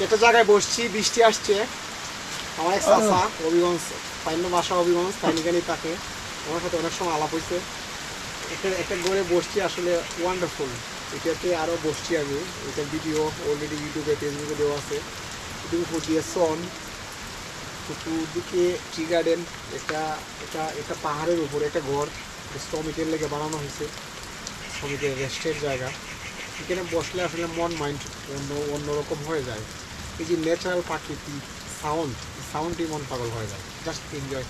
একটা জায়গায় বসছি, বৃষ্টি আসছে। আমার এক চাচা হবিগঞ্জ পাইন্য বাসা হবিগঞ্জ তাইনিকানি তাকে। আমার সাথে অনেক সময় আলাপ হয়েছে। একটা একটা ঘরে বসছি আসলে ওয়ান্ডারফুল এটাতে আরও বসছি আমি। এটা ভিডিও অলরেডি ইউটিউবে ফেসবুকে দেওয়া আছে। এটুকু উপর দিয়ে সন। চতুর্দিকে টি গার্ডেন এটা এটা এটা পাহাড়ের উপরে একটা ঘর। শ্রমিকের লেগে বানানো হয়েছে। শ্রমিকের রেস্টের জায়গা। এখানে বসলে আসলে মন মাইন্ড অন্য, অন্যরকম হয়ে যায়। এই যে ন্যাচারাল প্রাকৃতিক সাউন্ড সাউন্ডই মন পাগল হয়ে যায়। জাস্ট এনজয়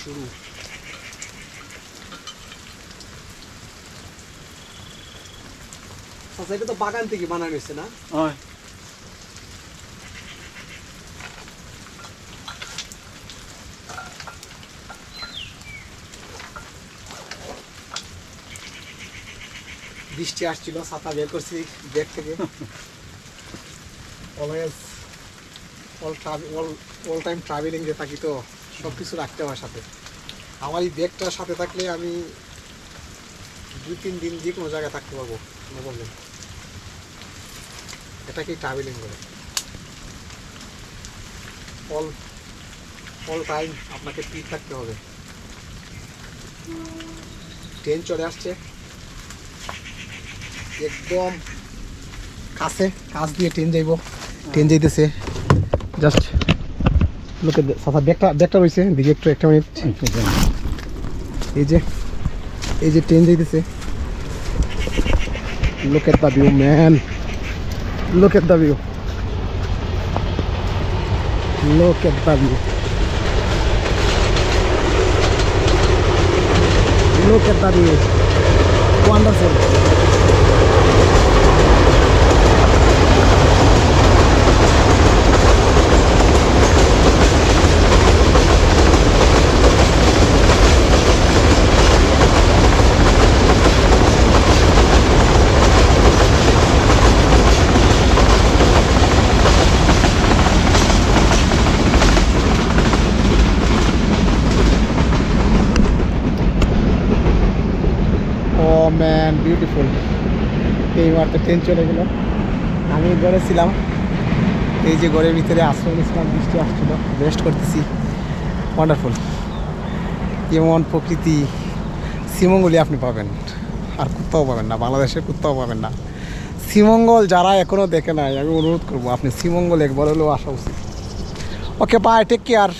শুরু। আচ্ছা এটা তো বাগান থেকে বানানো হয়েছে না? হয়। বৃষ্টি আসছিল ছাতা বের করছি ব্যাগ থেকে। Always all travel all all time travelling যে থাকি তো সব কিছু রাখতে হয় সাথে। আমার এই ব্যাগটার সাথে থাকলে আমি দুই তিন দিন যে কোনো জায়গায় থাকতে পারব কোনো প্রবলেম এটাকেই ট্রাভেলিং বলে। অল অল টাইম আপনাকে ফিট থাকতে হবে। ট্রেন চলে আসছে। একদম কাছে, কাছ দিয়ে ট্রেন যাইব। ট্রেন যাইতেছে। জাস্ট লোকে সাথা ব্যাগটা ব্যাগটা রয়েছে, দিকে একটু, একটা মিনিট এই যে এই যে ট্রেন যাইতেছে। Look at the view man Look at the view. Look at the view. Look at the view. Wonderful. Man beautiful এই মারতে ট্রেন চলে গেল। আমি ঘরে ছিলাম। এই যে ঘরের ভিতরে আশ্রয় নিয়েছিলাম, বৃষ্টি আসছিল। রেস্ট করতেছি। ওয়ান্ডারফুল এমন প্রকৃতি। শ্রীমঙ্গলে আপনি পাবেন। আর কোথাও পাবেন না বাংলাদেশে কোথাও পাবেন না। শ্রীমঙ্গল যারা এখনও দেখে নাই, আমি অনুরোধ করব, আপনি শ্রীমঙ্গল একবার হলেও আসা উচিত। Okay bye take care